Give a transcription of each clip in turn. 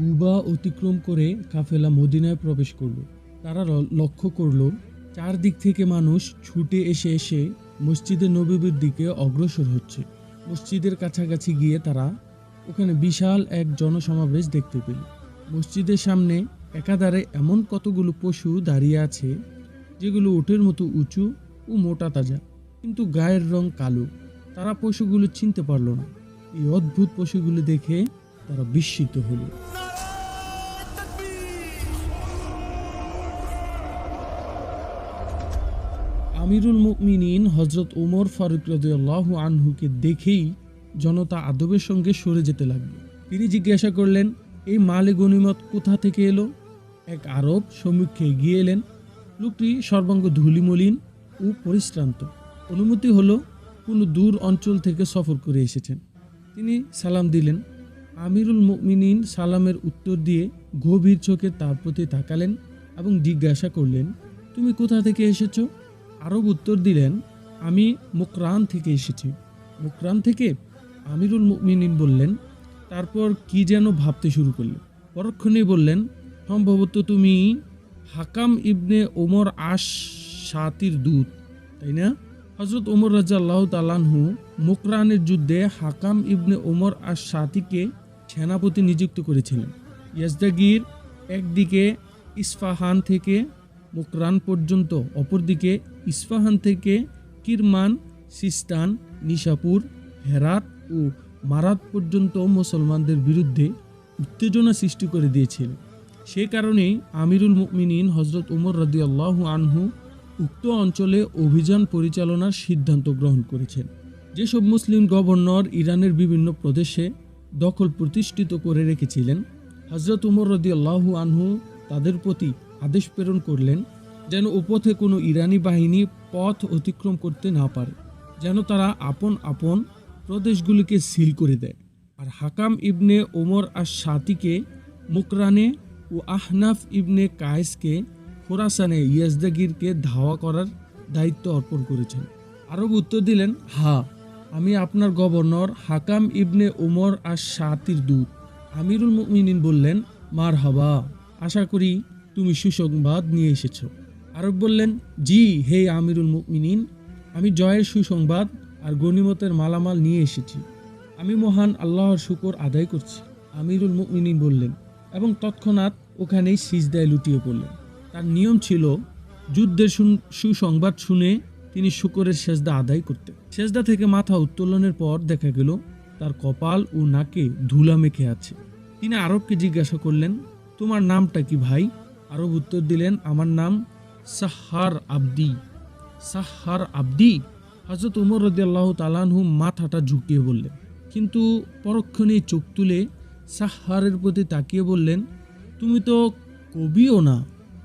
কুবা অতিক্রম করে কাফেলা মদিনায় প্রবেশ করল। তারা লক্ষ্য করল, চারদিক থেকে মানুষ ছুটে এসে এসে মসজিদে নবীর দিকে অগ্রসর হচ্ছে। মসজিদের কাছাকাছি গিয়ে তারা ওখানে বিশাল এক জনসমাবেশ দেখতে পেল। মসজিদের সামনে একাধারে এমন কতগুলো পশু দাঁড়িয়ে আছে, যেগুলো উটের মতো উঁচু ও মোটা তাজা, কিন্তু গায়ের রং কালো। তারা পশুগুলো চিনতে পারল না। এই অদ্ভুত পশুগুলো দেখে তারা বিস্মিত হলো। আমিরুল মুমিনিন হজরত ওমর ফারুক রাদিয়াল্লাহ আনহুকে দেখেই জনতা আদবের সঙ্গে সরে যেতে লাগল। তিনি জিজ্ঞাসা করলেন, এই মালে গনিমত কোথা থেকে এলো? এক আরব সম্মুখে এগিয়ে এলেন। লোকটি সর্বাঙ্গ ধুলিমলিন ও পরিশ্রান্ত। অনুমতি হলো, কোনো দূর অঞ্চল থেকে সফর করে এসেছেন। তিনি সালাম দিলেন। আমিরুল মুমিনিন সালামের উত্তর দিয়ে গভীর চোখে তার প্রতি তাকালেন এবং জিজ্ঞাসা করলেন, তুমি কোথা থেকে এসেছ? আরব উত্তর দিলেন, আমি মুকরান থেকে এসেছি। মুকরান থেকে আমিরুল মুমিনিন বললেন, তারপর কি যেন ভাবতে শুরু করলেন পরক্ষণেই বললেন, সম্ভবত তুমি হাকাম ইবনে ওমর আশ সাতির দূত, তাই না? হজরত ওমর রাজা আল্লাহ তালানহু মুকরানের যুদ্ধে হাকাম ইবনে ওমর আশ সাতিকে সেনাপতি নিযুক্ত করেছিলেন। ইয়াজদাগির একদিকে ইস্ফাহান থেকে মুকরান পর্যন্ত, অপরদিকে ইস্পাহান থেকে কিরমান সিস্তান নিশাপুর, হেরাত ও মারাত পর্যন্ত মুসলমানদের বিরুদ্ধে উত্তেজনা সৃষ্টি করে দিয়েছিল। সে কারণেই আমিরুল মুমিনিন হজরত উমর রাদিয়াল্লাহ আনহু উক্ত অঞ্চলে অভিযান পরিচালনার সিদ্ধান্ত গ্রহণ করেছেন। যেসব মুসলিম গভর্নর ইরানের বিভিন্ন প্রদেশে দখল প্রতিষ্ঠিত করে রেখেছিলেন হজরত উমর রদিয়াল্লাহু আনহু তাদের প্রতি আদেশ প্রেরণ করলেন যেন উপথে কোনো ইরানি বাহিনী পথ অতিক্রম করতে না পারে, যেন তারা আপন আপন প্রদেশগুলিকে সিল করে দেয়। আর হাকাম ইবনে ওমর আর সাতিকে মুকরানে ও আহনাফ ইবনে কায়েসকে, খোরাসানে ইয়াজদাগিরকে ধাওয়া করার দায়িত্ব অর্পণ করেছেন। আরব উত্তর দিলেন, হা, আমি আপনার গভর্নর হাকাম ইবনে ওমর আর সাতির দূত। আমিরুল মুমিনিন বললেন মার হাবা আশা করি তুমি সুসংবাদ নিয়ে এসেছ। আরব বললেন, জি, হে আমিরুল মুমিনিন, আমি জয়ের সুসংবাদ আর গনিমতের মালামাল নিয়ে এসেছি। আমি মহান আল্লাহর শুকর আদায় করছি। আমিরুল মুমিনিন বললেন, এবং তৎক্ষণাৎ ওখানেই সিজদায় লুটিয়ে পড়লেন। তার নিয়ম ছিল, যুদ্ধের সুসংবাদ শুনে তিনি শুকরের সেজদা আদায় করতেন। সেজদা থেকে মাথা উত্তোলনের পর দেখা গেল, তার কপাল ও নাকে ধুলা মেখে আছে। তিনি আরবকে জিজ্ঞাসা করলেন, তোমার নামটা কি ভাই? আরব উত্তর দিলেন, আমার নাম সাহার আব্দি। সাহার আব্দি? হজরত উমর রদিয়াল্লাহ তালানহু মাথাটা ঝুঁকিয়ে বললেন। কিন্তু পরক্ষণেই চোখ তুলে সাহারের প্রতি তাকিয়ে বললেন, তুমি তো কবিও না।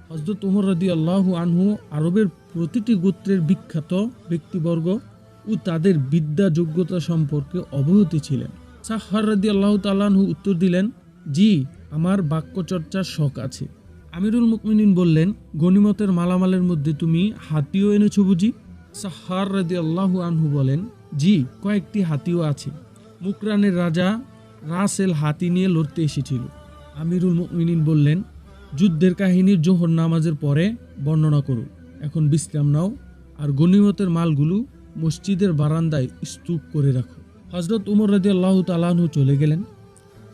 হজরত উমর রদি আল্লাহ আনহু আরবের প্রতিটি গোত্রের বিখ্যাত ব্যক্তিবর্গ ও তাদের বিদ্যা যোগ্যতা সম্পর্কে অবহিত ছিলেন। সাহার রদি আল্লাহ তালানহু উত্তর দিলেন, জি, আমার বাক্যচর্চার শখ আছে। আমিরুল মুকমিনিন বললেন গনিমতের মালামালের মধ্যে তুমি হাতিও এনেছো বুঝি? সাহার রদি আল্লাহ আনহু বলেন, জি, কয়েকটি হাতিও আছে। মুকরানের রাজা রাসেল হাতি নিয়ে লড়তে এসেছিল। আমিরুল মুকমিনিন বললেন, যুদ্ধের কাহিনীর জোহর নামাজের পরে বর্ণনা করো। এখন বিশ্রাম নাও আর গনিমতের মালগুলো মসজিদের বারান্দায় স্তূপ করে রাখো। হজরত উমর রাজি আল্লাহ তালাহু চলে গেলেন।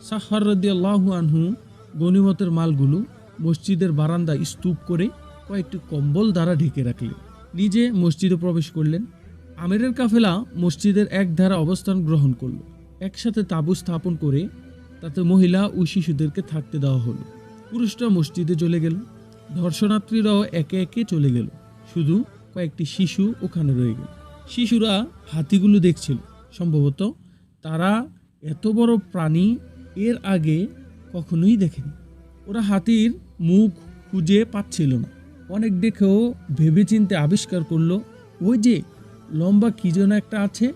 সাহার রাদি আল্লাহু আনহু গনিমতের মালগুলো মসজিদের বারান্দায় স্তূপ করে কয়েকটি কম্বল দ্বারা ঢেকে রাখলেন। নিজে মসজিদে প্রবেশ করলেন। আমিরের কাফেলা মসজিদের এক ধারা অবস্থান গ্রহণ করল। একসাথে তাঁবু স্থাপন করে তাতে মহিলা ও শিশুদেরকে থাকতে দেওয়া হলো। পুরুষরা মসজিদে চলে গেল। দর্শনার্থীরাও একে একে চলে গেল। শুধু কয়েকটি শিশু ওখানে রয়ে গেল। শিশুরা হাতিগুলো দেখছিল। সম্ভবত তারা এত বড় প্রাণী এর আগে কখনোই দেখেনি। ওরা হাতির মুখ খুঁজে পাচ্ছিল না। অনেক দেখেও ভেবেচিন্তে আবিষ্কার করল, ওই যে লম্বা কি যেন একটা আছে,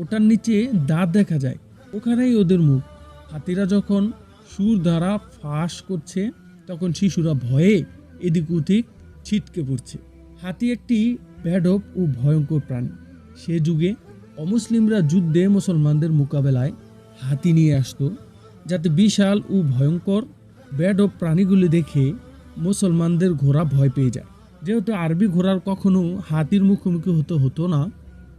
ওটার নিচে দাঁত দেখা যায়, ওখানেই ওদের মুখ। হাতিরা যখন সুর দ্বারা ফাঁস করছে, তখন শিশুরা ভয়ে এদিক ওদিক ছিটকে পড়ছে। হাতি একটি ব্যাডব ও ভয়ঙ্কর প্রাণী। সে যুগে অমুসলিমরা যুদ্ধে মুসলমানদের মোকাবেলায় হাতি নিয়ে আসতো, যাতে বিশাল ও ভয়ঙ্কর ব্যাড ও প্রাণীগুলি দেখে মুসলমানদের ঘোড়া ভয় পেয়ে যায়। যেহেতু আরবি ঘোড়ার কখনো হাতির মুখোমুখি হতে হতো না,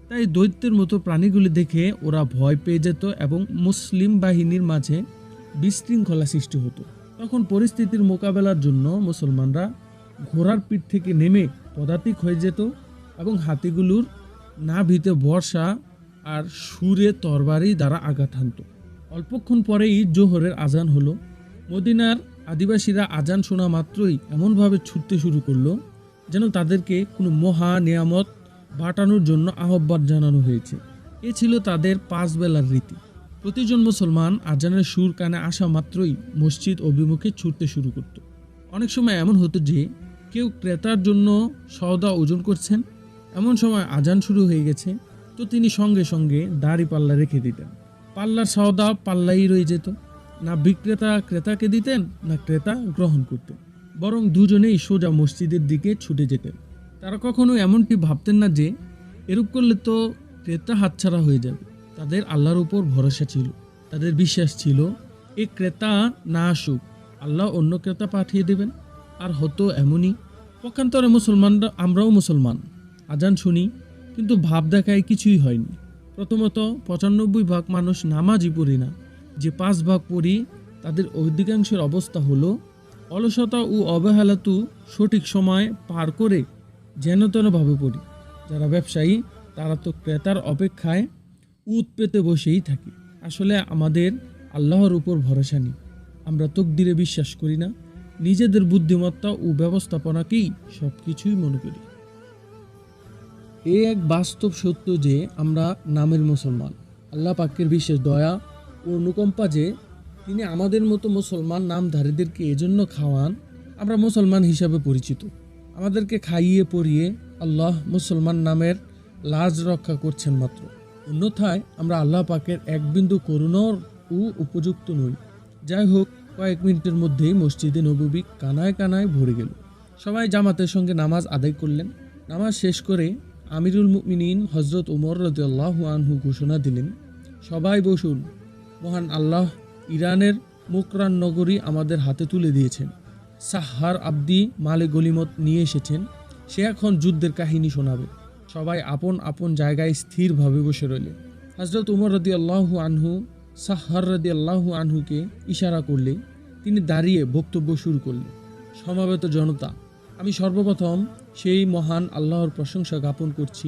তাই দৈত্যের মতো প্রাণীগুলি দেখে ওরা ভয় পেয়ে যেত এবং মুসলিম বাহিনীর মাঝে বিশৃঙ্খলা সৃষ্টি হতো। তখন পরিস্থিতির মোকাবেলার জন্য মুসলমানরা ঘোড়ার পিঠ থেকে নেমে পদাতিক হয়ে যেত এবং হাতিগুলোর নাভিতে বর্ষা আর সুরে তরবারি দ্বারা আঘাত হানত। অল্পক্ষণ পরেই জোহরের আজান হলো। মদিনার আদিবাসীরা আজান শোনা মাত্রই এমনভাবে ছুটতে শুরু করল যেন তাদেরকে কোনো মহা নিয়ামত বাটানোর জন্য আহ্বান জানানো হয়েছে। এ ছিল তাদের পাঁচ বেলার রীতি। প্রতিজন মুসলমান আজানের সুর কানে আসা মাত্রই মসজিদ অভিমুখে ছুটতে শুরু করত। অনেক সময় এমন হতো যে, কেউ ক্রেতার জন্য সওদা ওজন করছেন, এমন সময় আজান শুরু হয়ে গেছে, তো তিনি সঙ্গে সঙ্গে দাড়ি পাল্লা রেখে দিতেন। পাল্লার সওদা পাল্লাই রয়ে যেত। না বিক্রেতা ক্রেতাকে দিতেন, না ক্রেতা গ্রহণ করতেন। বরং দুজনেই সোজা মসজিদের দিকে ছুটে যেতেন। তারা কখনো এমনটি ভাবতেন না যে, এরূপ করলে তো ক্রেতা হাতছাড়া হয়ে যাবে। তাদের আল্লাহর উপর ভরসা ছিল, তাদের বিশ্বাস ছিল, এ ক্রেতা না আসুক, আল্লাহ অন্য ক্রেতা পাঠিয়ে দেবেন। আর হতো এমনই, পক্ষান্তরে মুসলমানরা, আমরাও মুসলমান, আজান শুনি, কিন্তু ভাব দেখায় কিছুই হয়নি। প্রথমত পঁচানব্বই ভাগ মানুষ নামাজই পড়ি না যে পাঁচ ভাগ পড়ি তাদের অধিকাংশের অবস্থা হলো অলসতা ও অবহেলাতু সঠিক সময় পার করে যেন তেনভাবে পড়ি যারা ব্যবসায়ী, তারা তো ক্রেতার অপেক্ষায় উত পেতে বসেই থাকে। আসলে আমাদের আল্লাহর উপর ভরসা নেই। আমরা তকদিরে বিশ্বাস করি না। নিজেদের বুদ্ধিমত্তা ও ব্যবস্থাপনাকেই সব কিছুই মনে করি। এ এক বাস্তব সত্য যে আমরা নামের মুসলমান। আল্লাহ পাকের বিশেষ দয়া অনুকম্পা যে তিনি আমাদের মতো মুসলমান নামধারীদেরকে এজন্য খাওয়ান, আমরা মুসলমান হিসাবে পরিচিত। আমাদেরকে খাইয়ে পরিয়ে আল্লাহ মুসলমান নামের লাজ রক্ষা করছেন মাত্র। অন্যথায় আমরা আল্লাহ পাকের এক বিন্দু করুণর ও উপযুক্ত নই। যাই হোক, কয়েক মিনিটের মধ্যেই মসজিদে নববী কানায় কানায় ভরে গেল। সবাই জামাতের সঙ্গে নামাজ আদায় করলেন। নামাজ শেষ করে আমিরুল মুমিনিন হজরত উমর রদিয়াল্লাহু আনহু ঘোষণা দিলেন, সবাই বসুন। মহান আল্লাহ ইরানের মুকরান নগরী আমাদের হাতে তুলে দিয়েছেন। সাহার আব্দি মালে গলিমত নিয়ে এসেছেন। সে এখন যুদ্ধের কাহিনী শোনাবে। সবাই আপন আপন জায়গায় স্থিরভাবে বসে রইলেন হজরত উমর রদি আল্লাহু আনহু, সাহার রদি আল্লাহু আনহুকে ইশারা করলে, তিনি দাঁড়িয়ে বক্তব্য শুরু করলেন, সমাবেত জনতা, আমি সর্বপ্রথম সেই মহান আল্লাহর প্রশংসা জ্ঞাপন করছি,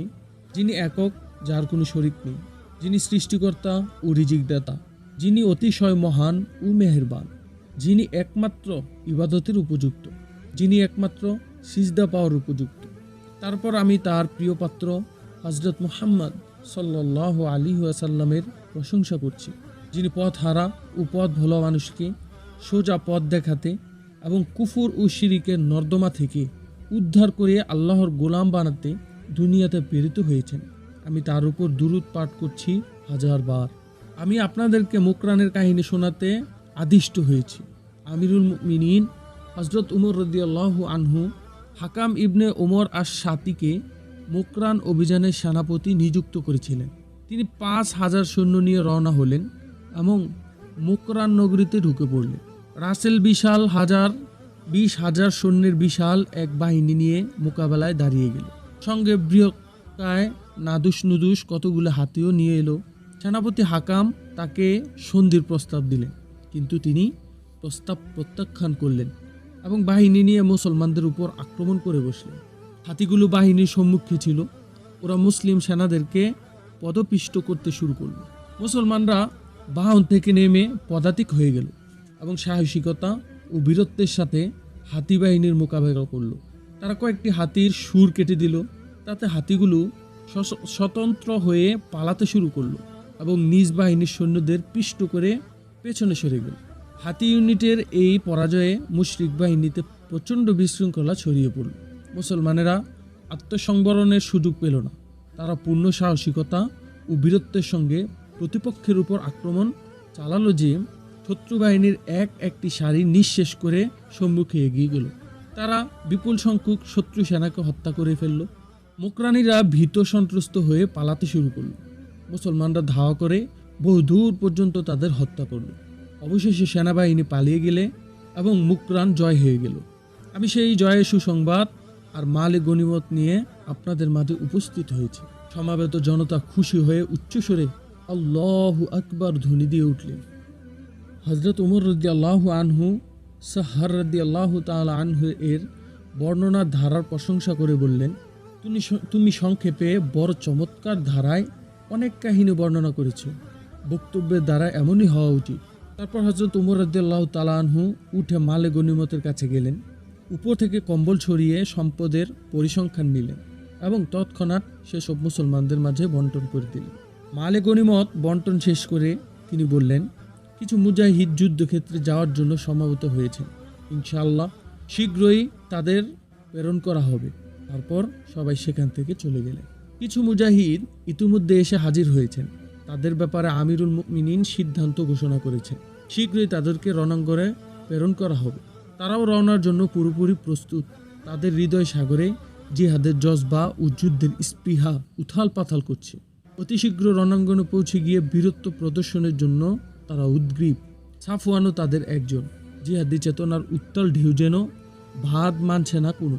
যিনি একক, যার কোনো শরিক নেই, যিনি সৃষ্টিকর্তা ও রিজিকদাতা যিনি অতিশয় মহান ও মেহেরবান, যিনি একমাত্র ইবাদতের উপযুক্ত, যিনি একমাত্র সিজদা পাওয়ার উপযুক্ত। তারপর আমি তার প্রিয় পাত্র হজরত মুহাম্মদ সাল্লাহ আলী আসাল্লামের প্রশংসা করছি, যিনি পথ হারা ও পথ ভোলা মানুষকে সোজা পথ দেখাতে এবং কুফুর ও শিরিকের নর্দমা থেকে উদ্ধার করে আল্লাহর গোলাম বানাতে দুনিয়াতে প্রেরিত হয়েছেন। আমি তার উপর দুরুদ পাঠ করছি হাজার বার। আমি আপনাদেরকে মুকরানের কাহিনী শোনাতে আদিষ্ট হয়েছি। আমিরুল মিনীন হজরত উমর রদিয়াল্লাহু আনহু, হাকাম ইবনে ওমর আর সাতিকে মুকরান অভিযানের সেনাপতি নিযুক্ত করেছিলেন। তিনি পাঁচ হাজার সৈন্য নিয়ে রওনা হলেন এবং মুকরান নগরীতে ঢুকে পড়লেন। রাসেল বিশাল হাজার, বিশ হাজার সৈন্যের বিশাল এক বাহিনী নিয়ে মোকাবেলায় দাঁড়িয়ে গেল। সঙ্গে বৃহৎকায় নাদুস নুদুস কতগুলো হাতিও নিয়ে এলো। সেনাপতি হাকাম তাকে সন্ধির প্রস্তাব দিলেন, কিন্তু তিনি প্রস্তাব প্রত্যাখ্যান করলেন এবং বাহিনী নিয়ে মুসলমানদের উপর আক্রমণ করে বসলেন। হাতিগুলো বাহিনীর সম্মুখে ছিল। ওরা মুসলিম সেনাদেরকে পদপিষ্ট করতে শুরু করল। মুসলমানরা বাহন থেকে নেমে পদাতিক হয়ে গেল এবং সাহসিকতা ও বীরত্বের সাথে হাতি বাহিনীর মোকাবেলা করল। তারা কয়েকটি হাতির সুর কেটে দিল, তাতে হাতিগুলো স্বতন্ত্র হয়ে পালাতে শুরু করল। এবং নিজ বাহিনীর সৈন্যদের পিষ্ট করে পেছনে সরে গেল। হাতি ইউনিটের এই পরাজয়ে মুশরিক বাহিনীতে প্রচণ্ড বিশৃঙ্খলা ছড়িয়ে পড়ল। মুসলমানেরা আত্মসংবরণের সুযোগ পেল না। তারা পূর্ণ সাহসিকতা ও বীরত্বের সঙ্গে প্রতিপক্ষের উপর আক্রমণ চালালো যে শত্রু বাহিনীর এক একটি সারি নিঃশেষ করে সম্মুখে এগিয়ে গেল। তারা বিপুল সংখ্যক শত্রু সেনাকে হত্যা করে ফেলল। মোকরানিরা ভীত সন্ত্রস্ত হয়ে পালাতে শুরু করল। মুসলমানরা ধাওয়া করে বহু দূর পর্যন্ত তাদের হত্যা করল। অবশেষে সেনাবাহিনী পালিয়ে গেলে এবং মুকরান জয় হয়ে গেল। আমি সেই জয়ের সুসংবাদ আর মালে গনিমত নিয়ে আপনাদের মাঝে উপস্থিত হয়েছি। সমাবেত জনতা খুশি হয়ে উচ্চস্বরে আল্লাহু আকবার ধ্বনি দিয়ে উঠলেন। হজরত উমর রদি আল্লাহ আনহু, সাহার রদি আল্লাহ তাল আনহু এর বর্ণনার ধারার প্রশংসা করে বললেন, তুমি তুমি সংক্ষেপে বড় চমৎকার ধারায় অনেক কাহিনী বর্ণনা করেছে। বক্তব্যের দ্বারা এমনই হওয়া উচিত। তারপর হজরত উমর রদিয়াল্লাহ তালা আনহু উঠে মালে গনিমতের কাছে গেলেন। উপর থেকে কম্বল ছড়িয়ে সম্পদের পরিসংখ্যান নিলেন এবং তৎক্ষণাৎ সেসব মুসলমানদের মাঝে বন্টন করে দিলেন। মালে গনিমত বন্টন শেষ করে তিনি বললেন, কিছু মুজাহিদ যুদ্ধক্ষেত্রে যাওয়ার জন্য সমাবেত হয়েছেন। ইনশাআল্লাহ শীঘ্রই তাদের প্রেরণ করা হবে। তারপর সবাই সেখান থেকে চলে গেলেন। কিছু মুজাহিদ ইতিমধ্যে এসে হাজির হয়েছেন। তাদের ব্যাপারে আমিরুল মুমিনিন সিদ্ধান্ত ঘোষণা করেছেন। শীঘ্রই তাদেরকে রণাঙ্গনে প্রেরণ করা হবে। তারাও রওনার জন্য পুরোপুরি প্রস্তুত। তাদের হৃদয় সাগরে জিহাদের জজবা ও যুদ্ধের স্পৃহা উথাল পাথাল করছে। অতি শীঘ্র রণাঙ্গনে পৌঁছে গিয়ে বীরত্ব প্রদর্শনের জন্য তারা উদ্গ্রীব। সাফওয়ানও তাদের একজন। জিহাদি চেতনার উত্তাল ঢেউ যেন ভাত মানছে না কোনো।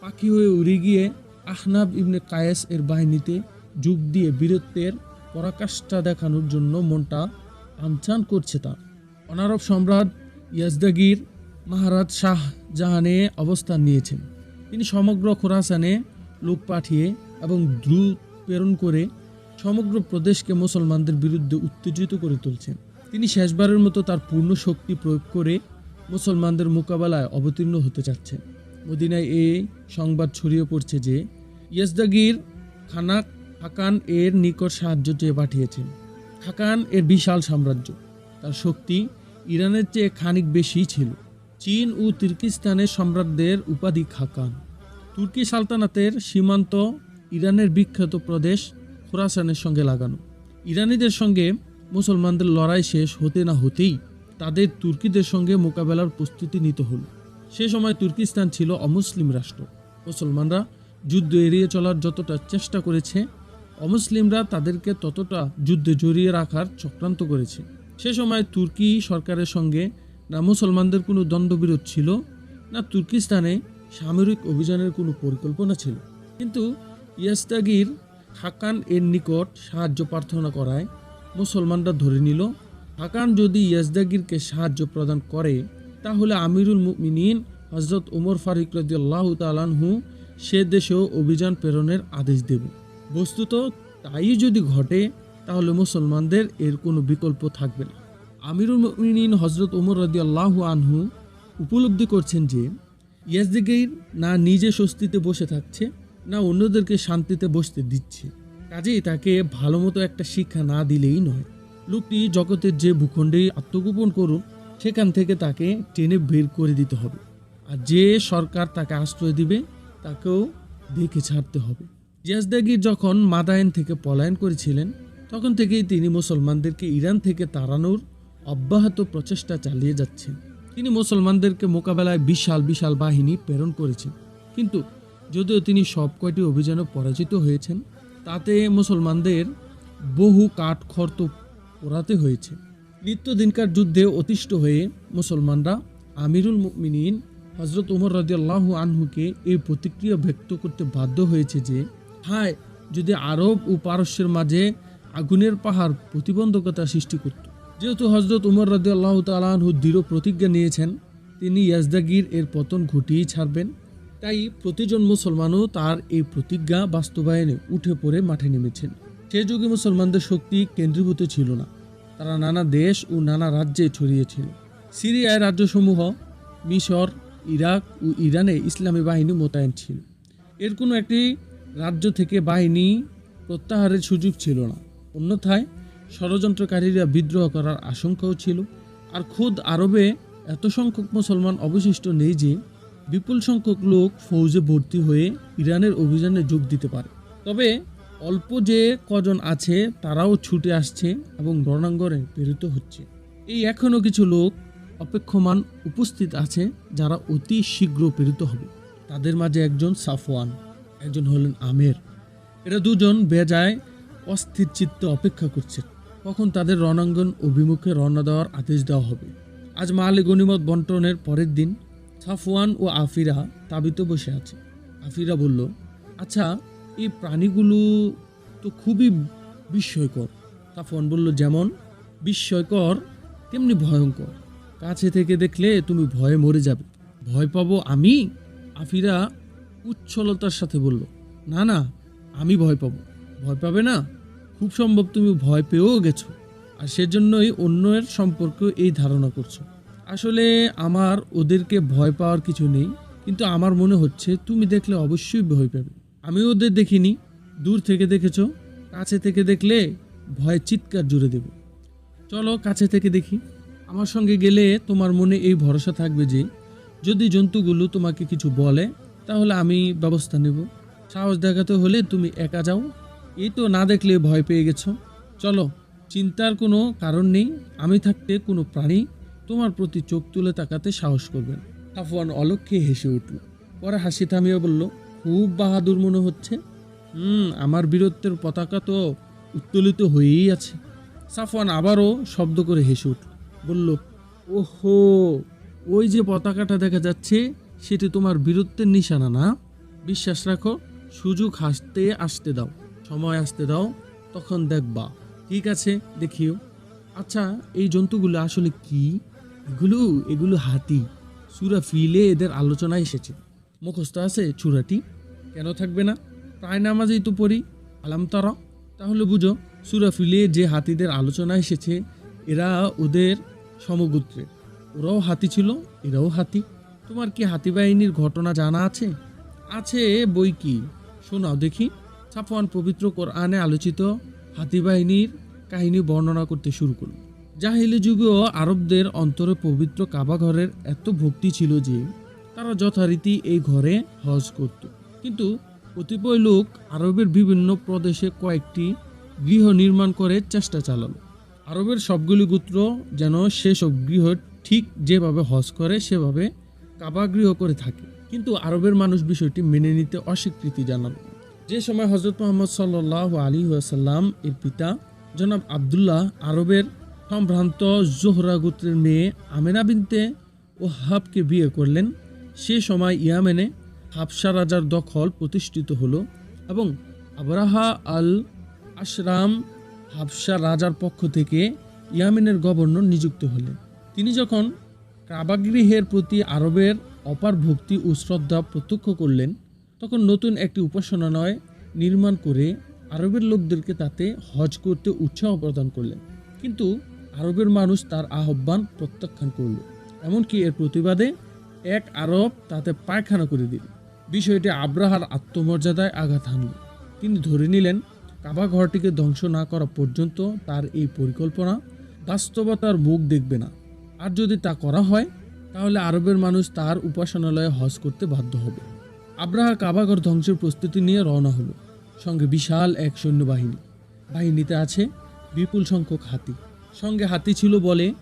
পাখি হয়ে উড়ে গিয়ে আহনাব ইবনে কায়েস এর বাহিনীতে যোগ দিয়ে বীরত্বের পরাকাষ্ঠা দেখানোর জন্য মনটা আনচান করছে তার। অনারব সম্রাট ইয়াজদাগির মহারাজ শাহ জাহানে অবস্থান নিয়েছেন। তিনি সমগ্র খোরাসানে লোক পাঠিয়ে এবং দ্রুত প্রেরণ করে সমগ্র প্রদেশকে মুসলমানদের বিরুদ্ধে উত্তেজিত করে তুলছেন। তিনি শেষবারের মতো তার পূর্ণ শক্তি প্রয়োগ করে মুসলমানদের মোকাবেলায় অবতীর্ণ হতে চাচ্ছেন। মদিনায় এই সংবাদ ছড়িয়ে পড়ছে যে ইয়াজদাগির খানাক হাকান এর নিকট সাহায্য চেয়ে পাঠিয়েছেন। হাকান এর বিশাল সাম্রাজ্য। তার শক্তি ইরানের চেয়ে খানিক বেশি ছিল। চীন ও তুর্কিস্তানের সম্রাটদের উপাধি খাকান তুর্কি সালতানাতের সীমান্ত ইরানের বিখ্যাত প্রদেশ খোরাসানের সঙ্গে লাগানো। ইরানিদের সঙ্গে মুসলমানদের লড়াই শেষ হতে না হতেই তাদের তুর্কিদের সঙ্গে মোকাবেলার প্রস্তুতি নিতে হলো। সে সময় তুর্কিস্তান ছিল অমুসলিম রাষ্ট্র। মুসলমানরা যুদ্ধ এড়িয়ে চলার যতটা চেষ্টা করেছে, অমুসলিমরা তাদেরকে ততটা যুদ্ধে জড়িয়ে রাখার চক্রান্ত করেছে। সে সময় তুর্কি সরকারের সঙ্গে না মুসলমানদের কোনো দ্বন্দ্ববিরোধ ছিল, না তুর্কিস্তানে সামরিক অভিযানের কোনো পরিকল্পনা ছিল। কিন্তু ইয়াস্তাগির হাকান এর নিকট সাহায্য প্রার্থনা করায় মুসলমানরা ধরে নিল, হাকান যদি ইয়াজদাগিরকে সাহায্য প্রদান করে, তাহলে আমিরুল মুমিনিন হজরত ওমর ফারুক রদিয়াল্লাহ তালানহু সে দেশেও অভিযান প্রেরণের আদেশ দেব। বস্তুত তাই যদি ঘটে, তাহলে মুসলমানদের এর কোনো বিকল্প থাকবে না। আমিরুল মুমিনিন হজরত ওমর রদিয়াল্লাহ আনহু উপলব্ধি করছেন যে, ইয়াজদিগির না নিজে স্বস্তিতে বসে থাকছে, না অন্যদেরকে শান্তিতে বসতে দিচ্ছে। কাজেই তাকে ভালো মতো একটা শিক্ষা না দিলেই নয়। লোকটি জগতের যে ভূখণ্ডে আত্মগোপন করুক, সেখান থেকে তাকে টেনে বের করে দিতে হবে। আর যে সরকার তাকে আশ্রয় দিবে তাকেও দেখে ছাড়তে হবে। ইয়াজদাগির যখন মাদায়েন থেকে পলায়ন করেছিলেন, তখন থেকেই তিনি মুসলমানদেরকে ইরান থেকে তাড়ানোর অব্যাহত প্রচেষ্টা চালিয়ে যাচ্ছেন। তিনি মুসলমানদেরকে মোকাবেলায় বিশাল বিশাল বাহিনী প্রেরণ করেছেন। কিন্তু যদিও তিনি সব কয়টি অভিযানে পরাজিত হয়েছেন, তাতে মুসলমানদের বহু কাঠ খর্ত পোড়াতে হয়েছে। নিত্যদিনকার যুদ্ধে অতিষ্ঠ হয়ে মুসলমানরা আমিরুল মুমিনিন হজরত উমর রাজিয়াল্লাহ আনহুকে এই প্রতিক্রিয়া ব্যক্ত করতে বাধ্য হয়েছে যে, হায়, যদি আরব ও পারস্যের মাঝে আগুনের পাহাড় প্রতিবন্ধকতা সৃষ্টি করত। যেহেতু হজরত উমর রাজিয়াল্লাহ তালাহু দৃঢ় প্রতিজ্ঞা নিয়েছেন, তিনি ইয়াজদাগির এর পতন ঘটিয়ে ছাড়বেন। তাই প্রতিজন মুসলমানও তার এই প্রতিজ্ঞা বাস্তবায়নে উঠে পড়ে মাঠে নেমেছেন। সে যুগে মুসলমানদের শক্তি কেন্দ্রীভূত ছিল না। তারা নানা দেশ ও নানা রাজ্যে ছড়িয়েছিল সিরিয়ায় রাজ্যসমূহ, মিশর ইরাক ও ইরানে ইসলামী বাহিনী মোতায়েন ছিল। এর কোনো একটি রাজ্য থেকে বাহিনী প্রত্যাহারের সুযোগ ছিল না। অন্যথায় ষড়যন্ত্রকারীরা বিদ্রোহ করার আশঙ্কাও ছিল। আর খোদ আরবে এত সংখ্যক মুসলমান অবশিষ্ট নেই যে বিপুল সংখ্যক লোক ফৌজে ভর্তি হয়ে ইরানের অভিযানে যোগ দিতে পারে। তবে অল্প যে কজন আছে তারাও ছুটে আসছে এবং রণাঙ্গনে প্রেরিত হচ্ছে। এই এখনও কিছু লোক অপেক্ষমান উপস্থিত আছে যারা অতি শীঘ্র প্রেরিত হবে। তাদের মাঝে একজন সাফওয়ান, একজন হলেন আমের। এরা দুজন বেজায় অস্থির চিত্তে অপেক্ষা করছে। কখন তাদের রণাঙ্গন অভিমুখে রওনা দেওয়ার আদেশ দেওয়া হবে। আজ মালে গনিমত বন্টনের পরের দিন সাফওয়ান ও আফিরা তাবিতে বসে আছে। আফিরা বলল আচ্ছা এই প্রাণীগুলো তো খুবই বিস্ময়কর। সাফওয়ান বলল, যেমন বিস্ময়কর, তেমনি ভয়ঙ্কর। কাছে থেকে দেখলে তুমি ভয়ে মরে যাবে। ভয় পাবো আমি? আফিরা উচ্ছলতার সাথে বলল, না না, আমি ভয় পাবো। ভয় পাবে না? খুব সম্ভব তুমি ভয় পেয়েও গেছো। আর সেজন্যই অন্যের সম্পর্কে এই ধারণা করছ। আসলে আমার ওদেরকে ভয় পাওয়ার কিছু নেই, কিন্তু আমার মনে হচ্ছে তুমি দেখলে অবশ্যই ভয় পাবে। আমি ওদের দেখিনি। দূর থেকে দেখেছ? কাছে থেকে দেখলে ভয়ে চিৎকার জুড়ে দেব। চলো কাছে থেকে দেখি। আমার সঙ্গে গেলে তোমার মনে এই ভরসা থাকবে যে, যদি জন্তুগুলো তোমাকে কিছু বলে, তাহলে আমি ব্যবস্থা নেব। সাহস দেখাতে হলে তুমি একা যাও। এই তো না দেখলে ভয় পেয়ে গেছো। চলো, চিন্তার কোনো কারণ নেই। আমি থাকতে কোনো প্রাণী তোমার প্রতি চোখ তুলে তাকাতে সাহস করবে না। সাফওয়ান অলক্ষে হেসে উঠল। পরে হাসি থামিয়ে বলল, খুব বাহাদুর মনে হচ্ছে? হুম, আমার বীরত্বের পতাকা তো উত্তোলিত হয়েই আছে। সাফওয়ান আবারও শব্দ করে হেসে উঠল। বলল, ওহো, ওই যে পতাকাটা দেখা যাচ্ছে, সেটি তোমার বীরত্বের নিশানা না? বিশ্বাস রাখো, সুযোগ হাসতে আসতে দাও, সময় আসতে দাও, তখন দেখবা। ঠিক আছে, দেখিও। আচ্ছা এই জন্তুগুলো আসলে কি? এগুলো এগুলো হাতি। সুরা ফিলে এদের আলোচনায় এসেছে। মুখস্থ আছে চূড়াটি কেন থাকবে না? প্রায় নামাজেই তো পড়ি। আলাম তারা তাহলে বুঝো সুরা ফিলে যে হাতিদের আলোচনা এসেছে এরা ওদের সমগোত্রের ওরাও হাতি ছিল, এরাও হাতি। তোমার কি হাতি বাহিনীর ঘটনা জানা আছে? আছে বই কি? শোনাও দেখি। সাফওয়ান পবিত্র কোরআনে আলোচিত হাতি বাহিনীর কাহিনী বর্ণনা করতে শুরু করল জাহিলি যুগেও আরবদের অন্তরে পবিত্র কাবা ঘরের এত ভক্তি ছিল যে, তারা যথারীতি এই ঘরে হজ করত। কিন্তু কতিপয় লোক আরবের বিভিন্ন প্রদেশে কয়েকটি গৃহ নির্মাণ করে চেষ্টা চালালো। আরবের সবগুলি গোত্র যেন সেসব গৃহ ঠিক যেভাবে হজ করে, সেভাবে কাবা গৃহ করে থাকে। কিন্তু আরবের মানুষ বিষয়টি মেনে নিতে অস্বীকৃতি জানালো। যে সময় হজরত মোহাম্মদ সাল্লাহ আলী ওয়াসাল্লাম এর পিতা জনাব আবদুল্লাহ আরবের সম্ভ্রান্ত জোহরা গোত্রের মেয়ে আমেনা বিনতে ওহাবকে বিয়ে করলেন, সে সময় ইয়ামেনে হাফসা রাজার দখল প্রতিষ্ঠিত হলো এবং আবরাহা আল আশরাম হাবসা রাজার পক্ষ থেকে ইয়ামেনের গভর্নর নিযুক্ত হলেন। তিনি যখন কাবাগৃহের প্রতি আরবের অপার ভক্তি ও শ্রদ্ধা প্রত্যক্ষ করলেন, তখন নতুন একটি উপাসনালয় নির্মাণ করে আরবের লোকদেরকে তাতে হজ করতে উৎসাহ প্রদান করলেন। কিন্তু আরবের মানুষ তার আহ্বান প্রত্যাখ্যান করল, এমনকি এর প্রতিবাদে এক আরব তাতে পায়খানা করে দিল। বিষয়টি আব্রাহার আত্মমর্যাদায় আঘাত হানল। তিনি ধরে নিলেন কাবা ঘরটিকে ধ্বংস না করা পর্যন্ত তার এই পরিকল্পনা বাস্তবতার মুখ দেখবে না। আর যদি তা করা হয়, তাহলে আরবের মানুষ তার উপাসনালয়ে হজ করতে বাধ্য হবে। আব্রাহা কাবাঘর ধ্বংসের প্রস্তুতি নিয়ে রওনা হলো। সঙ্গে বিশাল এক সৈন্যবাহিনী। বাহিনীতে আছে বিপুল সংখ্যক হাতি। সঙ্গে হাতি ছিল বলে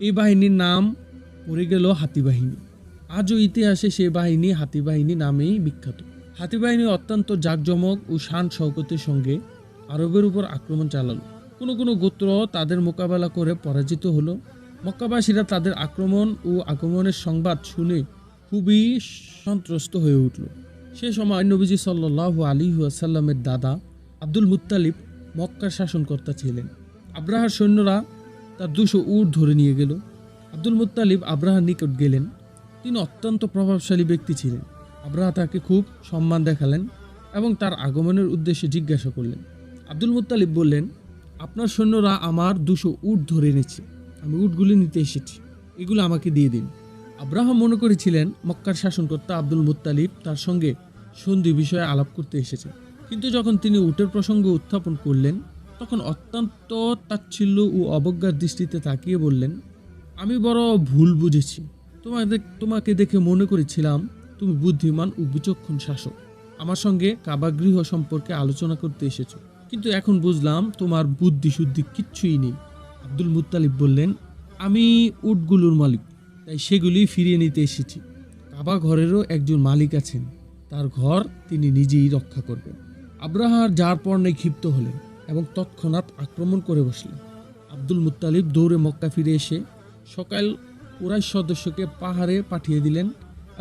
এই বাহিনীর নাম পড়ে গেল হাতি বাহিনী। আজও ইতিহাসে সে বাহিনী হাতি বাহিনী নামেই বিখ্যাত। হাতি বাহিনী অত্যন্ত জাঁকজমক ও শান শৌকতের সঙ্গে আরবের উপর আক্রমণ চালালো। কোনো কোনো গোত্র তাদের মোকাবেলা করে পরাজিত হলো। মক্কাবাসীরা তাদের আক্রমণ ও আগমনের সংবাদ শুনে খুবই সন্ত্রস্ত হয়ে উঠল। সে সময় নবীজি সাল্লাহ আলী আসাল্লামের দাদা আব্দুল মুত্তালিব মক্কার শাসনকর্তা ছিলেন। আব্রাহার সৈন্যরা তার দুশো উট ধরে নিয়ে গেল। আব্দুল মুত্তালিব আব্রাহার নিকট গেলেন। তিনি অত্যন্ত প্রভাবশালী ব্যক্তি ছিলেন। আব্রাহা তাকে খুব সম্মান দেখালেন এবং তার আগমনের উদ্দেশ্যে জিজ্ঞাসা করলেন। আব্দুল মুতালিব বললেন, আপনার সৈন্যরা আমার দুশো উট ধরে এনেছে। আমি উটগুলি নিতে এসেছি। এগুলো আমাকে দিয়ে দিন। আব্রাহাম মনে করেছিলেন, মক্কার শাসনকর্তা আব্দুল মুত্তালিব তার সঙ্গে সন্ধি বিষয়ে আলাপ করতে এসেছে কিন্তু যখন তিনি উটের প্রসঙ্গ উত্থাপন করলেন, তখন অত্যন্ত তাচ্ছিল্য ও অবজ্ঞার দৃষ্টিতে তাকিয়ে বললেন, আমি বড় ভুল বুঝেছি। তোমাদের তোমাকে দেখে মনে করেছিলাম তুমি বুদ্ধিমান ও বিচক্ষণ শাসক। আমার সঙ্গে কাবাগৃহ সম্পর্কে আলোচনা করতে এসেছ। কিন্তু এখন বুঝলাম তোমার বুদ্ধি শুদ্ধি কিচ্ছুই নেই। আব্দুল মুত্তালিব বললেন, আমি উটগুলোর মালিক, তাই সেগুলি ফিরিয়ে নিতে এসেছি। কাবা ঘরেরও একজন মালিক আছেন, তার ঘর তিনি নিজেই রক্ষা করবেন। আব্রাহার যার পর্ণে ক্ষিপ্ত হলেন এবং তৎক্ষণাৎ আক্রমণ করে বসলেন। আব্দুল মুত্তালিব দৌড়ে মক্কা ফিরে এসে সকাল কুরাইশ সদস্যকে পাহাড়ে পাঠিয়ে দিলেন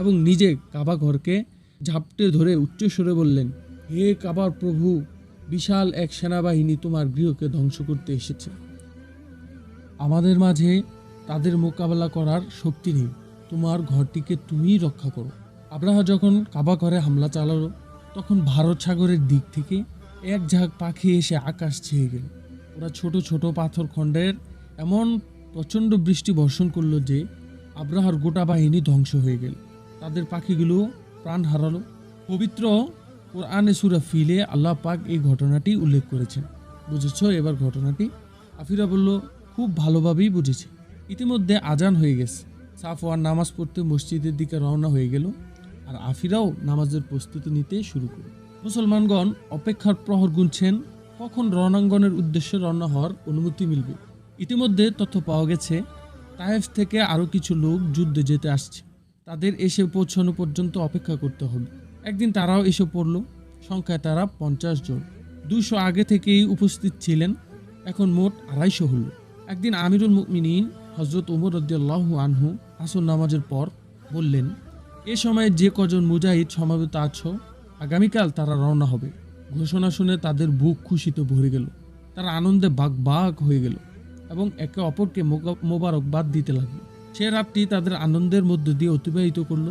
এবং নিজে কাবা ঘরকে ঝাপটে ধরে উচ্চস্বরে বললেন, হে কাবার প্রভু বিশাল এক সেনাবাহিনী তোমার গৃহকে ধ্বংস করতে এসেছে। আমাদের মাঝে তাদের মোকাবেলা করার শক্তি নেই। তোমার ঘরটিকে তুমিই রক্ষা করো। আব্রাহা যখন কাবা ঘরে হামলা চালালো, তখন ভারত সাগরের দিক থেকে এক ঝাঁক পাখি এসে আকাশ ছেয়ে গেল। ওরা ছোট ছোট পাথর খণ্ডের এমন প্রচণ্ড বৃষ্টি বর্ষণ করল যে আব্রাহার গোটা বাহিনী ধ্বংস হয়ে গেল। তাদের পাখিগুলো প্রাণ হারালো। পবিত্র কোরআনে সুরা ফিলে আল্লাহ পাক এই ঘটনাটি উল্লেখ করেছেন। বুঝেছ? এবার ঘটনাটি? আফিরা বলল, খুব ভালোভাবেই বুঝেছে। ইতিমধ্যে আজান হয়ে গেছে। সাফওয়ান নামাজ পড়তে মসজিদের দিকে রওনা হয়ে গেল আর আফিরাও নামাজের প্রস্তুতি নিতে শুরু করল। মুসলমানগণ অপেক্ষার প্রহর গুনছেন। কখন রণাঙ্গনের উদ্দেশ্যে রওনা হওয়ার অনুমতি মিলবে? ইতিমধ্যে তথ্য পাওয়া গেছে, তায়েফ থেকে আরও কিছু লোক যুদ্ধে যেতে আসছে। তাদের এসে পৌঁছানো পর্যন্ত অপেক্ষা করতে হবে। একদিন তারাও এসে পড়ল। সংখ্যায় তারা পঞ্চাশ জন। দুশো আগে থেকেই উপস্থিত ছিলেন। এখন মোট আড়াইশো হল। একদিন আমিরুল মুমিনিন হজরত উমর রদ্দাল্লাহ আনহু আসর নামাজের পর বললেন, এ সময় যে কজন মুজাহিদ সমাবেত আছো, আগামীকাল তারা রওনা হবে। ঘোষণা শুনে তাদের বুক খুশিতে ভরে গেল। তারা আনন্দে বাঘ বাঘ হয়ে গেল এবং একে অপরকে মোবারকবাদ দিতে লাগল। সে রাতটি তাদের আনন্দের মধ্য দিয়ে অতিবাহিত করল।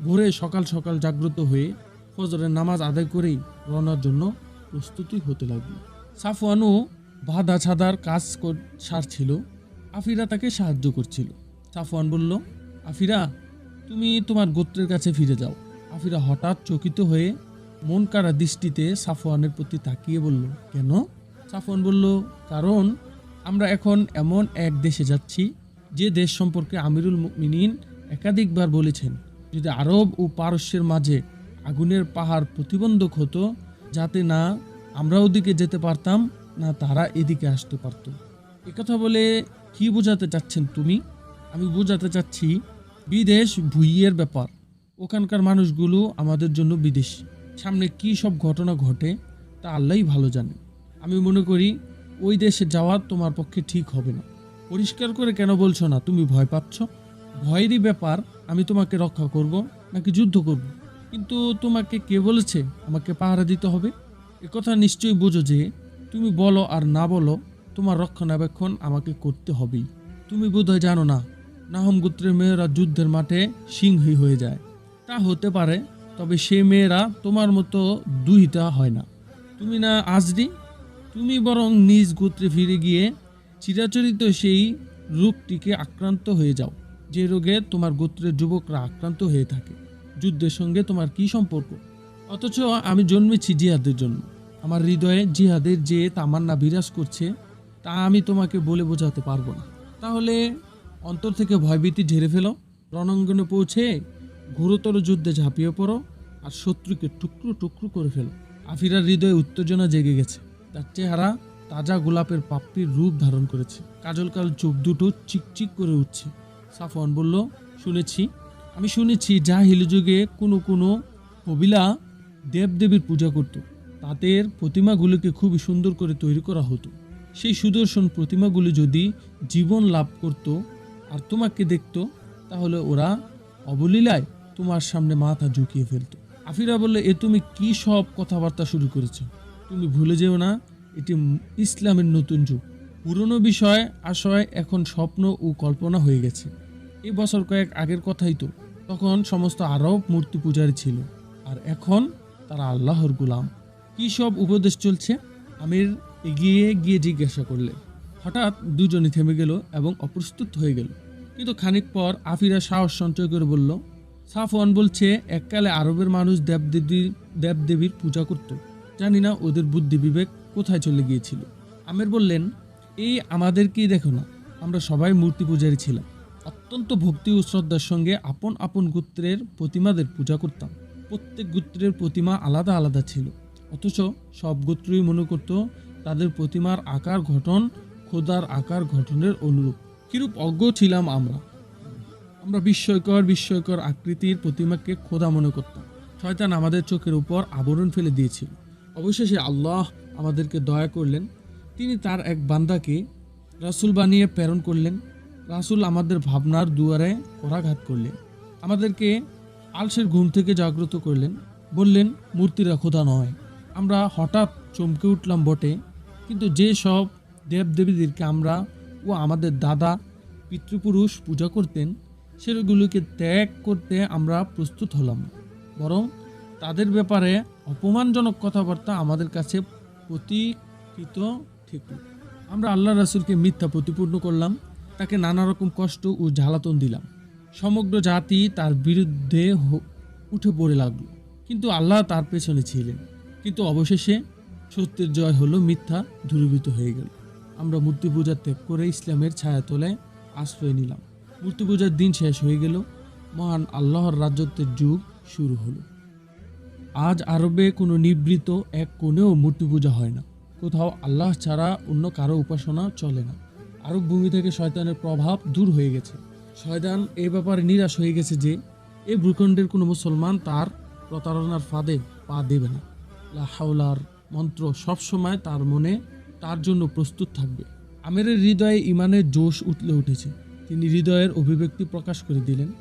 ভোরে সকাল সকাল জাগ্রত হয়ে ফজরের নামাজ আদায় করেই রওনার জন্য প্রস্তুতি হতে লাগল। সাফওয়ানও বাধা ছাদার কাজ কর- সারছিল। আফিরা তাকে সাহায্য করছিল। সাফওয়ান বলল, আফিরা, তুমি তোমার গোত্রের কাছে ফিরে যাও। আফিরা হঠাৎ চকিত হয়ে মন কাড়া দৃষ্টিতে সাফওয়ানের প্রতি তাকিয়ে বলল, কেন? সাফওয়ান বলল, কারণ আমরা এখন এমন এক দেশে যাচ্ছি, যে দেশ সম্পর্কে আমিরুল মুমিনিন একাধিকবার বলেছেন যদি আরব ও পারস্যের মাঝে আগুনের পাহাড় প্রতিবন্ধক হতো, যাতে না আমরা ওদিকে যেতে পারতাম, না তারা এদিকে আসতে পারত। একথা বলে কি বোঝাতে চাচ্ছেন তুমি? আমি বোঝাতে চাচ্ছি, বিদেশ ভুইয়ের ব্যাপার। ওখানকার মানুষগুলো আমাদের জন্য বিদেশ। সামনে কি সব ঘটনা ঘটে, তা আল্লাহই ভালো জানে। আমি মনে করি, ওই দেশে যাওয়া তোমার পক্ষে ঠিক হবে না। পরিষ্কার করে কেন বলছো না? তুমি ভয় পাচ্ছ? ভয়েরই ব্যাপার, আমি তোমাকে রক্ষা করব নাকি যুদ্ধ করব। কিন্তু তোমাকে কে বলেছে আমাকে পাহারা দিতে হবে? একথা নিশ্চয়ই বোঝো যে, তুমি বলো আর না বলো, তোমার রক্ষণাবেক্ষণ আমাকে করতে হবেই। তুমি বোধহয় জানো না, নাহম গোত্রের মেয়েরা যুদ্ধের মাঠে সিংহী হয়ে যায়। তা হতে পারে, তবে সে মেয়েরা তোমার মতো দুইটা হয় না। তুমি না আজরি? তুমি বরং নিজ গোত্রে ফিরে গিয়ে চিরাচরিত সেই রূপটিকে আক্রান্ত হয়ে যাও। যে রোগে তোমার গোত্রের যুবকরা আক্রান্ত হয়ে থাকে, যুদ্ধের সঙ্গে তোমার কি সম্পর্ক? অথচ আমি জন্মেছি জিহাদের জন্য। আমার হৃদয়ে জিহাদের যে তামান্না বিরাজ করছে, তা আমি তোমাকে বলে বোঝাতে পারব না। তাহলে অন্তর থেকে ভয়ভীতি ঝেড়ে ফেলো, রণাঙ্গনে পৌঁছে ঘোরতর যুদ্ধে ঝাঁপিয়ে পড়ো আর শত্রুকে টুকরো টুকরো করে ফেলো। আফিরার হৃদয়ে উত্তেজনা জেগে গেছে। তার চেহারা তাজা গোলাপের পাপড়ির রূপ ধারণ করেছে। কাজল কাল চোখ দুটো চিকচিক করে উঠছে। সাফওয়ান বলল, শুনেছি। আমি শুনেছি জাহিলি যুগে কোনো কোনো কবিলা দেবদেবীর পূজা করত। তাদের প্রতিমাগুলোকে খুবই সুন্দর করে তৈরি করা হতো। সেই সুদর্শন প্রতিমাগুলি যদি জীবন লাভ করত আর তোমাকে দেখতো, তাহলে ওরা অবলীলায় তোমার সামনে মাথা ঝুঁকিয়ে ফেলতো। আফিরা বললে, এ তুমি কি সব কথাবার্তা শুরু করেছ? তুমি ভুলে যেও না, এটি ইসলামের নতুন যুগ। পুরনো বিষয়, আশয়, এখন স্বপ্ন ও কল্পনা হয়ে গেছে। এই বছর কয়েক আগের কথাই তো। তখন সমস্ত আরব মূর্তি পূজারী ছিল। আর এখন তারা আল্লাহর গুলাম। কি সব উপদেশ চলছে? আমির এগিয়ে গিয়ে জিজ্ঞাসা করলে হঠাৎ দুজনই থেমে গেল এবং অপ্রস্তুত হয়ে গেল। কিন্তু খানিক পর আফিরা সাহস সঞ্চয় করে বলল, সাফওয়ান বলছে, এককালে আরবের মানুষ দেবদেবীর দেবদেবীর পূজা করত। জানি না ওদের বুদ্ধি বিবেক কোথায় চলে গিয়েছিল। আমের বললেন, এই আমাদেরকেই দেখো না। আমরা সবাই মূর্তি পূজারী ছিলাম। অত্যন্ত ভক্তি ও শ্রদ্ধার সঙ্গে আপন আপন গোত্রের প্রতিমাদের পূজা করতাম। প্রত্যেক গোত্রের প্রতিমা আলাদা আলাদা ছিল। অথচ সব গোত্রই মনে করত, তাদের প্রতিমার আকার গঠন খোদার আকার গঠনের অনুরূপ। কিরূপ অজ্ঞ ছিলাম আমরা? আমরা বিস্ময়কর বিস্ময়কর আকৃতির প্রতিমাকে খোদা মনে করতাম। শয়তান আমাদের চোখের উপর আবরণ ফেলে দিয়েছিল। অবশেষে আল্লাহ আমাদেরকে দয়া করলেন। তিনি তার এক বান্দাকে রাসূল বানিয়ে প্রেরণ করলেন। রাসূল আমাদের ভাবনার দুয়ারে করাঘাত করলেন। আমাদেরকে আলসের ঘুম থেকে জাগ্রত করলেন। বললেন, মূর্তিরা খোদা নয়। আমরা হঠাৎ চমকে উঠলাম বটে। কিন্তু যে সব দেবদেবীদেরকে আমরা ও আমাদের দাদা পিতৃপুরুষ পূজা করতেন, সেগুলোকে ত্যাগ করতে আমরা প্রস্তুত হলাম। বরং তাদের ব্যাপারে অপমানজনক কথাবার্তা আমাদের কাছে প্রতিকৃত ঠিক আমরা আল্লাহ রাসুলকে মিথ্যা প্রতিপূর্ণ করলাম। তাকে নানা রকম কষ্ট ও জ্বালাতন দিলাম। সমগ্র জাতি তার বিরুদ্ধে উঠে পড়ে লাগল। কিন্তু আল্লাহ তার পেছনে ছিলেন। কিন্তু অবশেষে সত্যের জয় হলো মিথ্যা, দূরীভূত হয়ে গেল। আমরা মূর্তি পূজা ত্যাগ করে ইসলামের ছায়া ছায়াতলায় আশ্রয় নিলাম। মূর্তি পূজার দিন শেষ হয়ে গেল। মহান আল্লাহর রাজত্বের যুগ শুরু হলো। আজ আরবে কোনো নিবৃত এক কোণেও মূর্তি পূজা হয় না। কোথাও আল্লাহ ছাড়া অন্য কারও উপাসনা চলে না। আরব ভূমি থেকে শয়তানের প্রভাব দূর হয়ে গেছে। শয়তান এই ব্যাপারে নিরাশ হয়ে গেছে যে এই ভূখণ্ডের কোনো মুসলমান তার প্রতারণার ফাঁদে পা দেবে না। লা হাওলার মন্ত্র সবসময় তার মনে, তার জন্য প্রস্তুত থাকবে। আমেরের হৃদয়ে ইমানের জোশ উঠলে উঠেছে। তিনি হৃদয়ের অভিব্যক্তি প্রকাশ করে দিলেন।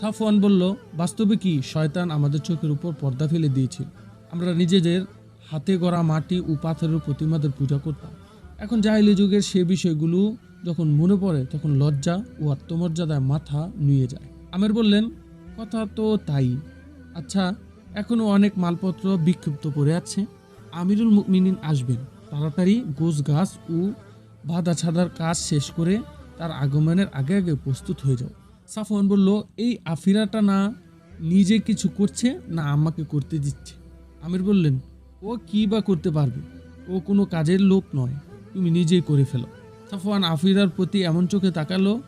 সাফওয়ান বলল, বাস্তবে কি শয়তান আমাদের চোখের উপর পর্দা ফেলে দিয়েছিল? আমরা নিজেদের হাতে গড়া মাটি ও পাথরের প্রতিমাদের পূজা করতাম। এখন জাহিলি যুগের সে বিষয়গুলো যখন মনে পড়ে, তখন লজ্জা ও আত্মমর্যাদায় মাথা নুয়ে যায়। আমের বললেন, কথা তো তাই। আচ্ছা এখনও অনেক মালপত্র বিক্ষিপ্ত পড়ে আছে। আমিরুল মুমিনিন আসবেন। তাড়াতাড়ি গোছ গাছ ও বাধা ছাদার কাজ শেষ করে তার আগমনের আগে আগে প্রস্তুত হয়ে যাও। সাফওয়ান বলল, এই আফিরাটা না নিজে কিছু করছে, না আমাকে করতে দিচ্ছে? আমির বললেন, ও কি বা করতে পারবে? ও কোনো কাজের লোক নয়। তুমি নিজেই করে ফেলো। সাফওয়ান আফিরার প্রতি এমন চোখে তাকালো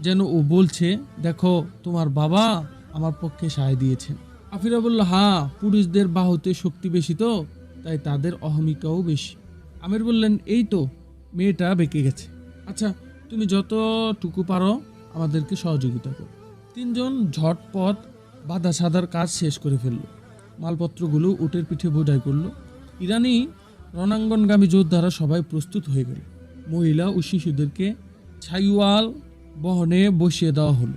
যেন ও বলছে, দেখো, তোমার বাবা আমার পক্ষে সায় দিয়েছেন। আফিরা বলল হ্যাঁ পুরুষদের বাহুতে শক্তি বেশি তো, তাই তাদের অহমিকাও বেশি। আমির বললেন, এই তো, মেয়েটা বেঁকে গেছে। আচ্ছা তুমি যতটুকু পারো আমাদেরকে সহযোগিতা করো। তিনজন ঝটপট বাধা সাদার কাজ শেষ করে ফেলল। মালপত্রগুলো উটের পিঠে বোঝাই করল। ইরানি রণাঙ্গনগামী যোদ্ধারা সবাই প্রস্তুত হয়ে গেল। মহিলা ও শিশুদেরকে ছাইওয়াল বহনে বসিয়ে দেওয়া হলো।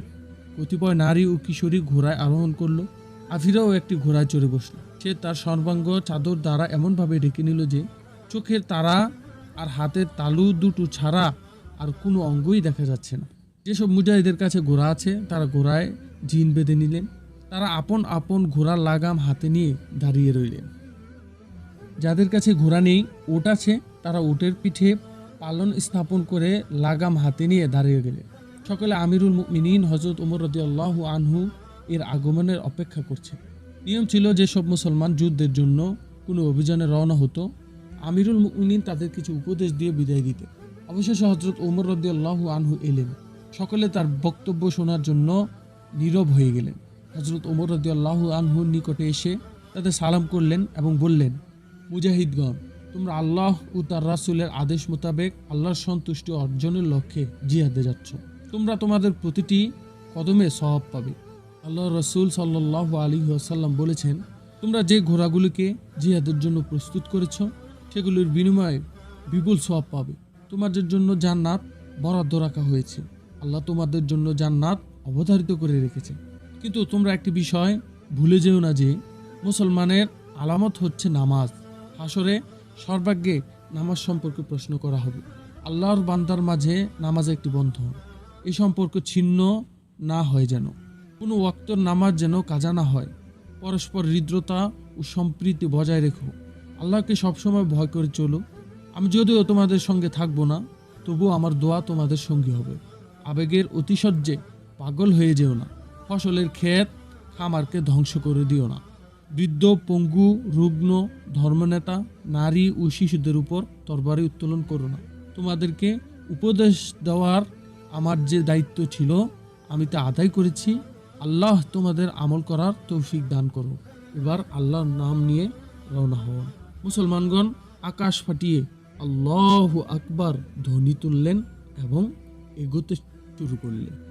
কতিপয় নারী ও কিশোরী ঘোড়ায় আরোহণ করল। আফিরাও একটি ঘোড়ায় চড়ে বসল। সে তার সর্বাঙ্গ চাদর দ্বারা এমনভাবে ঢেকে নিল যে, চোখের তারা আর হাতের তালু দুটো ছাড়া আর কোনো অঙ্গই দেখা যাচ্ছে না। যেসব মুজাহিদের কাছে ঘোড়া আছে, তারা ঘোড়ায় জিন বেঁধে নিলেন। তারা আপন আপন ঘোড়ার লাগাম হাতে নিয়ে দাঁড়িয়ে রইলেন। যাদের কাছে ঘোড়া নেই, ওট আছে, তারা ওটের পিঠে পালন স্থাপন করে লাগাম হাতে নিয়ে দাঁড়িয়ে গেলেন সকলে আমিরুল মিনীন হজরত উমর রদিয়াল্লাহ আনহু এর আগমনের অপেক্ষা করছে। নিয়ম ছিল যে সব মুসলমান যুদ্ধের জন্য কোনো অভিযানে রওনা হতো। আমিরুল মুমিনিন তাদের কিছু উপদেশ দিয়ে বিদায় দিতে। অবশেষে হজরত ওমর রদিয়াল্লাহু আনহু এলেন। সকলে তার বক্তব্য শোনার জন্য নীরব হয়ে গেলেন। হজরত ওমর রদিয়াল্লাহু আনহুর নিকটে এসে তাদের সালাম করলেন এবং বললেন, মুজাহিদগণ তোমরা আল্লাহ ও তার রাসূলের আদেশ মোতাবেক আল্লাহর সন্তুষ্টি অর্জনের লক্ষ্যে জিহাদে যাচ্ছ। তোমরা তোমাদের প্রতিটি কদমে সওয়াব পাবে। আল্লাহ রসুল সাল্লাহ আলী আসাল্লাম বলেছেন, তোমরা যে ঘোড়াগুলিকে জিহাদের জন্য প্রস্তুত করেছ, সেগুলির বিনিময়ে বিপুল সওয়াব পাবে। তোমাদের জন্য জান্নাত বরাদ্দ রাখা হয়েছে। আল্লাহ তোমাদের জন্য জান্নাত অবধারিত করে রেখেছে। কিন্তু তোমরা একটি বিষয় ভুলে যেও না যে, মুসলমানের আলামত হচ্ছে নামাজ। হাসরে সর্বাগ্যে নামাজ সম্পর্কে প্রশ্ন করা হবে। আল্লাহর বান্দার মাঝে নামাজ একটি বন্ধন। এই সম্পর্ক ছিন্ন না হয় যেন। কোনো ওয়াক্তর নামাজ যেন কাজা না হয়। পরস্পর হৃদ্রতা ও সম্প্রীতি বজায় রেখো। আল্লাহকে সবসময় ভয় করে চলো। আমি যদিও তোমাদের সঙ্গে থাকব না, তবুও আমার দোয়া তোমাদের সঙ্গী হবে। আবেগের অতিশয্যে পাগল হয়ে যেও না। ফসলের ক্ষেত খামারকে ধ্বংস করে দিও না। বৃদ্ধ, পঙ্গু, রুগ্ন, ধর্মনেতা, নারী ও শিশুদের উপর তরবারি উত্তোলন করো না। তোমাদেরকে উপদেশ দেওয়ার আমার যে দায়িত্ব ছিল, আমি তা আদায় করেছি। আল্লাহ তোমাদের আমল করার তৌফিক দান করো। এবার আল্লাহর নাম নিয়ে রওনা হওয়ান মুসলমানগণ, আকাশ ফাটিয়ে আল্লাহ আকবার ধ্বনি তুললেন এবং এগোতে শুরু করলেন।